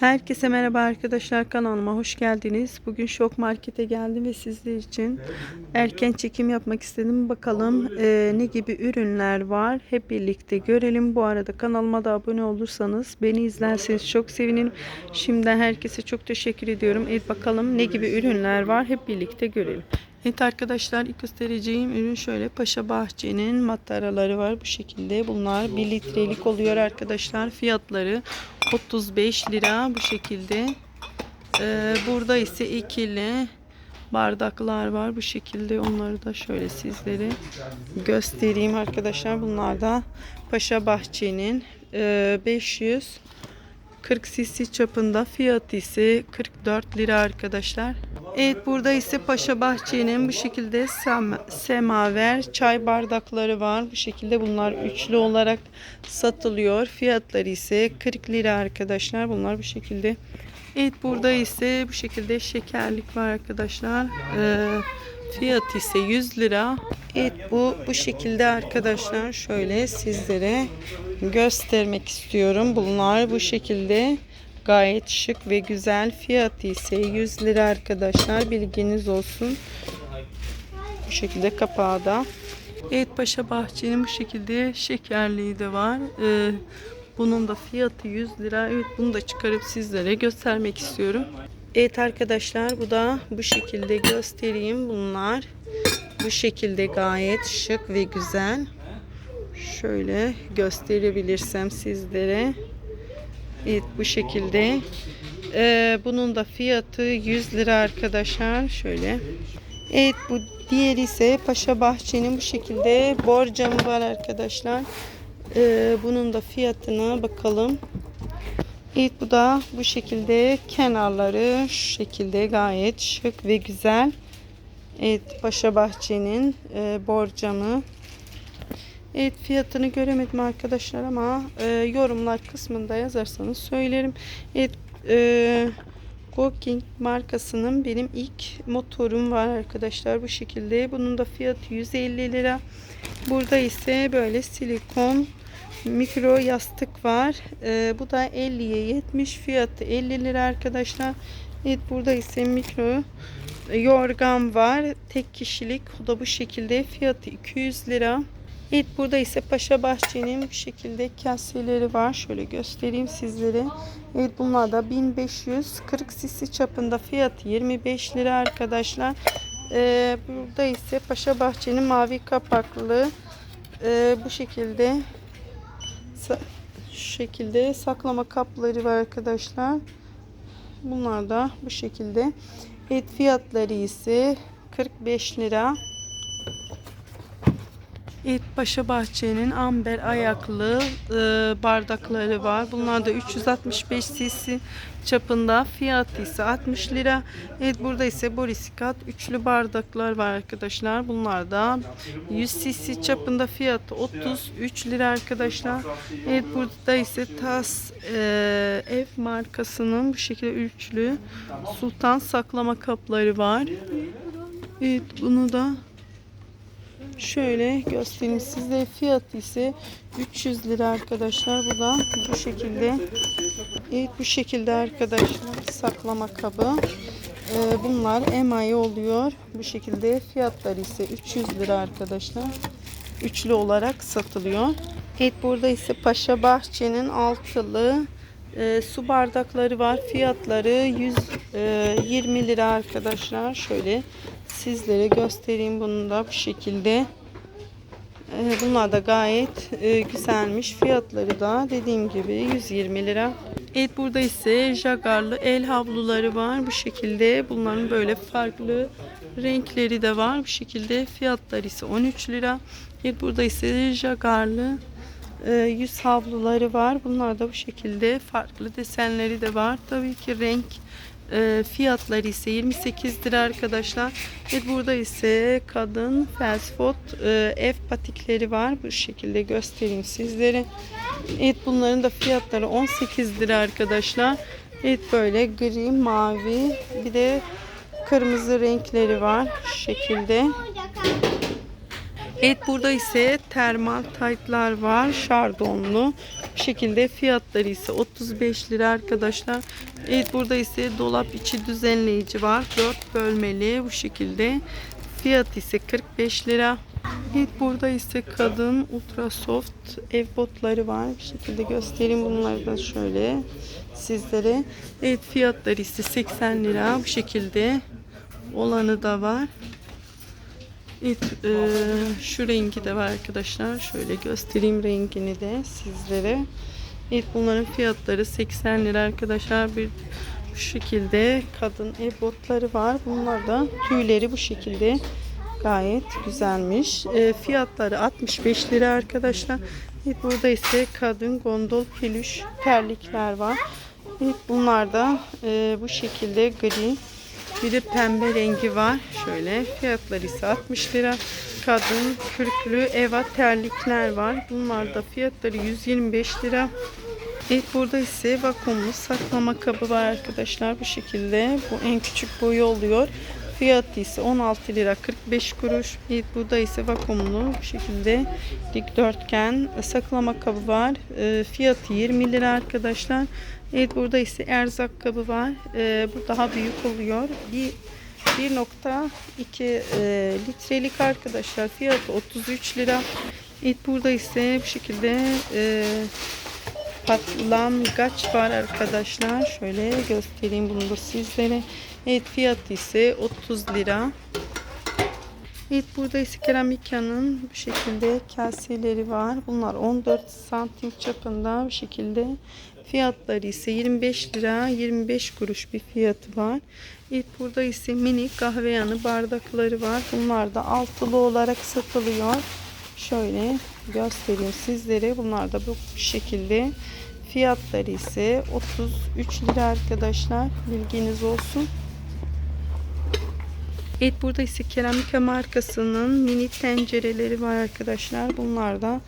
Herkese merhaba arkadaşlar kanalıma hoş geldiniz. Bugün Şok Market'e geldim ve sizler için erken çekim yapmak istedim. Bakalım e, ne gibi ürünler var. Hep birlikte görelim. Bu arada kanalıma da abone olursanız beni izlerseniz çok sevinirim. Şimdiden herkese çok teşekkür ediyorum. Evet bakalım ne gibi ürünler var. Hep birlikte görelim. Evet arkadaşlar ilk göstereceğim ürün şöyle Paşa Bahçe'nin mataraları var bu şekilde. Bunlar 1 litrelik oluyor arkadaşlar. Fiyatları 35 lira bu şekilde. Ee, burada ise ikili bardaklar var bu şekilde. Onları da şöyle sizlere göstereyim arkadaşlar. Bunlar da Paşa Bahçe'nin e, 500 40 cc çapında fiyatı ise 44 lira arkadaşlar. Evet burada ise Paşa Bahçe'nin bu şekilde sem- semaver çay bardakları var. Bu şekilde bunlar üçlü olarak satılıyor. Fiyatları ise 40 lira arkadaşlar. Bunlar bu şekilde. Evet burada ise bu şekilde şekerlik var arkadaşlar. Ee, fiyatı ise 100 lira. Evet bu bu şekilde arkadaşlar şöyle sizlere göstermek istiyorum. Bunlar bu şekilde gayet şık ve güzel. Fiyatı ise 100 lira arkadaşlar. Bilginiz olsun. Bu şekilde kapağı da. Evet Paşa Bahçe'nin bu şekilde şekerliği de var. Ee, bunun da fiyatı 100 lira. Evet bunu da çıkarıp sizlere göstermek istiyorum. Evet arkadaşlar bu da bu şekilde göstereyim. Bunlar bu şekilde gayet şık ve güzel. Şöyle gösterebilirsem sizlere. Evet bu şekilde. Ee, bunun da fiyatı 100 lira arkadaşlar. Şöyle. Evet bu diğer ise Paşa Bahçe'nin bu şekilde borcamı var arkadaşlar. Ee, bunun da fiyatına bakalım. Evet bu da bu şekilde kenarları şu şekilde gayet şık ve güzel. Evet Paşa Bahçe'nin e, borcamı. Evet fiyatını göremedim arkadaşlar ama e, yorumlar kısmında yazarsanız söylerim. Evet e, Goking markasının benim ilk motorum var arkadaşlar bu şekilde. Bunun da fiyatı 150 lira. Burada ise böyle silikon mikro yastık var. E, bu da 50'ye 70 fiyatı 50 lira arkadaşlar. Evet burada ise mikro yorgan var. Tek kişilik. O da bu şekilde fiyatı 200 lira. Evet burada ise Paşa Bahçe'nin bu şekilde kaseleri var. Şöyle göstereyim sizlere. Evet bunlar da 1540 cc çapında fiyatı 25 lira arkadaşlar. Ee, burada ise Paşa Bahçe'nin mavi kapaklı e, bu şekilde şu şekilde saklama kapları var arkadaşlar. Bunlar da bu şekilde. Evet fiyatları ise 45 lira. Evet Paşa Bahçe'nin amber ayaklı e, bardakları var. Bunlar da 365 cc çapında. Fiyatı ise 60 lira. Evet burada ise borisikat üçlü bardaklar var arkadaşlar. Bunlar da 100 cc çapında fiyatı 33 lira arkadaşlar. Evet burada ise Tas e, ev markasının bu şekilde üçlü sultan saklama kapları var. Evet bunu da Şöyle göstereyim size. Fiyatı ise 300 lira arkadaşlar. Bu da bu şekilde. Evet bu şekilde arkadaşlar saklama kabı. Ee, bunlar emayi oluyor. Bu şekilde fiyatları ise 300 lira arkadaşlar. Üçlü olarak satılıyor. Evet burada ise Paşa Bahçe'nin altılı e, su bardakları var. Fiyatları 120 lira arkadaşlar. Şöyle sizlere göstereyim bunu da bu şekilde. Ee, Bunlar da gayet e, güzelmiş. Fiyatları da dediğim gibi 120 lira. Evet burada ise jagarlı el havluları var bu şekilde. Bunların böyle farklı renkleri de var bu şekilde. Fiyatları ise 13 lira. Evet burada ise jagarlı e, yüz havluları var. Bunlar da bu şekilde farklı desenleri de var. Tabii ki renk e, fiyatları ise 28 lira arkadaşlar. Ve burada ise kadın food e, ev patikleri var. Bu şekilde göstereyim sizlere. Evet bunların da fiyatları 18 lira arkadaşlar. Evet böyle gri, mavi bir de kırmızı renkleri var. Şu şekilde. Evet burada ise termal taytlar var. Şardonlu. Şekilde fiyatları ise 35 lira arkadaşlar. Evet burada ise dolap içi düzenleyici var. 4 bölmeli bu şekilde. Fiyat ise 45 lira. Evet burada ise kadın ultra soft ev botları var. Bir şekilde göstereyim bunları da şöyle sizlere. Evet fiyatları ise 80 lira bu şekilde olanı da var. Evet, e, şu rengi de var arkadaşlar. Şöyle göstereyim rengini de sizlere. Evet bunların fiyatları 80 lira arkadaşlar. Bir bu şekilde kadın ev botları var. Bunlar da tüyleri bu şekilde gayet güzelmiş. E, fiyatları 65 lira arkadaşlar. Evet burada ise kadın gondol peluş terlikler var. Evet bunlar da e, bu şekilde gri bir de pembe rengi var. Şöyle fiyatları ise 60 lira. Kadın kürklü eva terlikler var. Bunlar da fiyatları 125 lira. Evet burada ise vakumlu saklama kabı var arkadaşlar. Bu şekilde. Bu en küçük boyu oluyor. Fiyatı ise 16 lira 45 kuruş. Evet burada ise vakumlu bu şekilde dikdörtgen saklama kabı var. E, fiyatı 20 lira arkadaşlar. Evet burada ise erzak kabı var. E, bu daha büyük oluyor. Bir 1.2 e, litrelik arkadaşlar. Fiyatı 33 lira. Evet burada ise bu şekilde e, patlangaç var arkadaşlar. Şöyle göstereyim bunu da sizlere. Evet fiyatı ise 30 lira. Evet burada ise keramikyanın bu şekilde kaseleri var. Bunlar 14 santim çapında bu şekilde. Fiyatları ise 25 lira 25 kuruş bir fiyatı var. Evet burada ise mini kahve yanı bardakları var. Bunlar da altılı olarak satılıyor. Şöyle göstereyim sizlere. Bunlar da bu şekilde. Fiyatları ise 33 lira arkadaşlar. Bilginiz olsun. Evet burada ise keramika markasının mini tencereleri var arkadaşlar. Bunlar da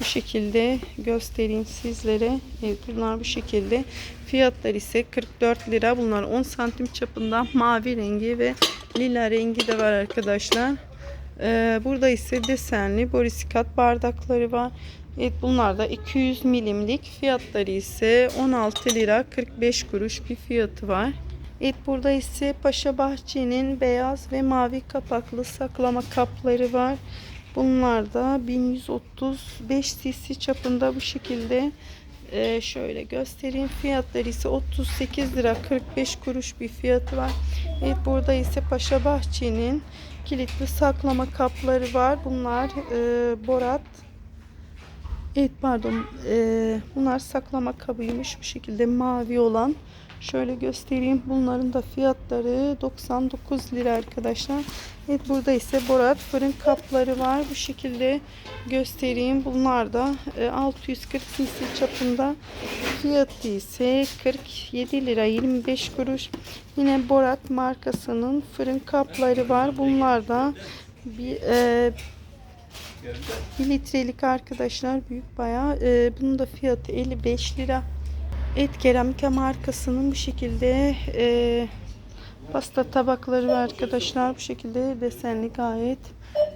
bu şekilde göstereyim sizlere. Evet bunlar bu şekilde. Fiyatları ise 44 lira. Bunlar 10 santim çapında mavi rengi ve lila rengi de var arkadaşlar. Ee, burada ise desenli borisikat bardakları var. Evet bunlar da 200 milimlik. Fiyatları ise 16 lira 45 kuruş bir fiyatı var. Evet burada ise Paşa Bahçe'nin beyaz ve mavi kapaklı saklama kapları var. Bunlar da 1135 cc çapında bu şekilde Ee, şöyle göstereyim. Fiyatları ise 38 lira 45 kuruş bir fiyatı var. Evet burada ise Paşa Bahçe'nin kilitli saklama kapları var. Bunlar e, Borat Evet pardon. Ee, bunlar saklama kabıymış. Bu şekilde mavi olan. Şöyle göstereyim. Bunların da fiyatları 99 lira arkadaşlar. Evet burada ise Borat fırın kapları var. Bu şekilde göstereyim. Bunlar da e, 640 cc çapında. Fiyatı ise 47 lira 25 kuruş. Yine Borat markasının fırın kapları var. Bunlar da bir e, 1 litrelik arkadaşlar büyük bayağı. Ee, bunun da fiyatı 55 lira. Et keramika markasının bu şekilde e, pasta tabakları var arkadaşlar. Bu şekilde desenli gayet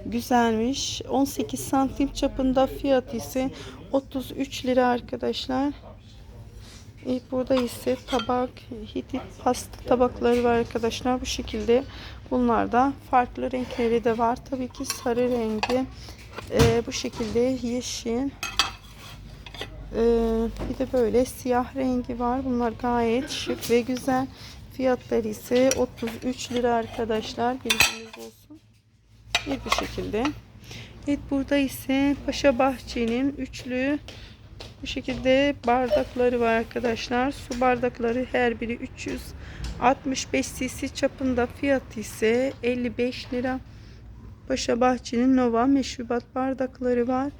güzelmiş. 18 santim çapında fiyat ise 33 lira arkadaşlar. Evet, burada ise tabak, hitit pasta tabakları var arkadaşlar. Bu şekilde bunlar da farklı renkleri de var. Tabii ki sarı rengi, ee, bu şekilde yeşil ee, bir de böyle siyah rengi var. Bunlar gayet şık ve güzel. Fiyatları ise 33 lira arkadaşlar. Bilginiz olsun. Bir bu şekilde. Evet burada ise Paşa Bahçe'nin üçlü bu şekilde bardakları var arkadaşlar. Su bardakları her biri 365 cc. Çapında fiyatı ise 55 lira. Paşa Bahçe'nin Nova meşrubat bardakları var.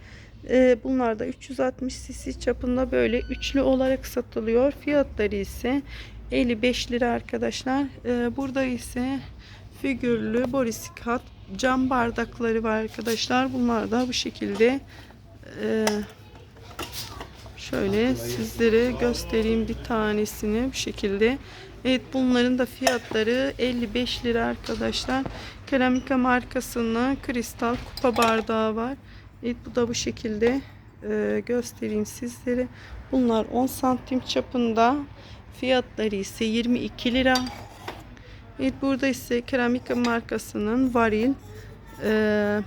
Ee, bunlar da 360 cc çapında böyle üçlü olarak satılıyor. Fiyatları ise 55 lira arkadaşlar. Ee, burada ise figürlü borisikat cam bardakları var arkadaşlar. Bunlar da bu şekilde e, şöyle sizlere göstereyim bir tanesini bu şekilde. Evet bunların da fiyatları 55 lira arkadaşlar. Keramika markasının kristal kupa bardağı var. Evet bu da bu şekilde ee, göstereyim sizlere. Bunlar 10 santim çapında. Fiyatları ise 22 lira. Evet burada ise Keramika markasının varil eee,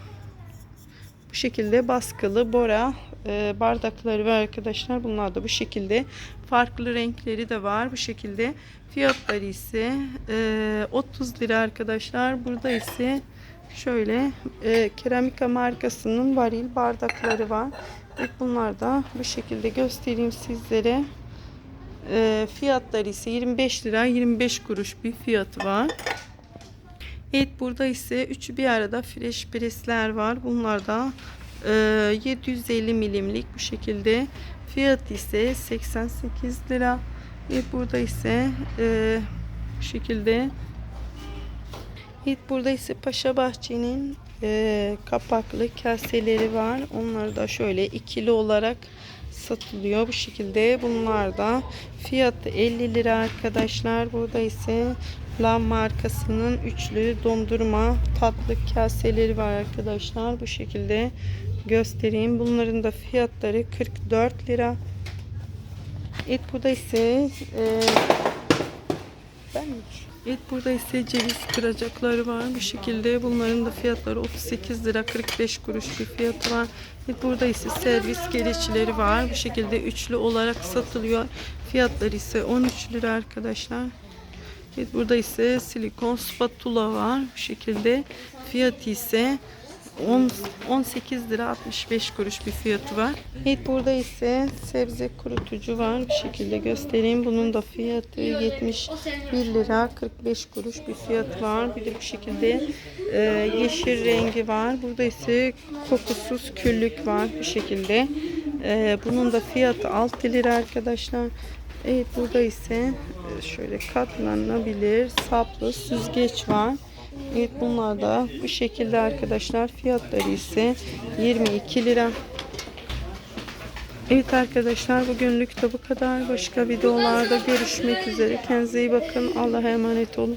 bu şekilde baskılı bora eee, bardakları var arkadaşlar. Bunlar da bu şekilde farklı renkleri de var bu şekilde. Fiyatları ise eee, 30 lira arkadaşlar. Burada ise şöyle eee, Keramika markasının varil bardakları var. Bunlar da bu şekilde göstereyim sizlere. Eee, fiyatları ise 25 lira 25 kuruş bir fiyatı var. Evet burada ise üçü bir arada fresh presler var. Bunlar da e, 750 milimlik bu şekilde. Fiyat ise 88 lira. Evet burada ise e, bu şekilde. Evet burada ise Paşa Bahçe'nin e, kapaklı kaseleri var. Onlar da şöyle ikili olarak satılıyor bu şekilde. Bunlar da fiyatı 50 lira arkadaşlar. Burada ise La markasının üçlü dondurma tatlı kaseleri var arkadaşlar. Bu şekilde göstereyim. Bunların da fiyatları 44 lira. Evet burada ise e, ben Evet burada ise ceviz kıracakları var bu şekilde. Bunların da fiyatları 38 lira 45 kuruş bir fiyatı var. Evet burada ise servis gereçleri var. Bu şekilde üçlü olarak satılıyor. Fiyatları ise 13 lira arkadaşlar. Evet burada ise silikon spatula var bu şekilde. Fiyatı ise 10, 18 lira 65 kuruş bir fiyatı var. Evet burada ise sebze kurutucu var. Bu şekilde göstereyim. Bunun da fiyatı 71 lira 45 kuruş bir fiyat var. Bir de bu şekilde e, yeşil rengi var. Burada ise kokusuz küllük var bu şekilde. E, bunun da fiyatı 6 lira arkadaşlar. Evet burada ise e, şöyle katlanabilir saplı süzgeç var. Evet bunlar da bu şekilde arkadaşlar. Fiyatları ise 22 lira. Evet arkadaşlar bugünlük de bu kadar. Başka videolarda görüşmek üzere. Kendinize iyi bakın. Allah'a emanet olun.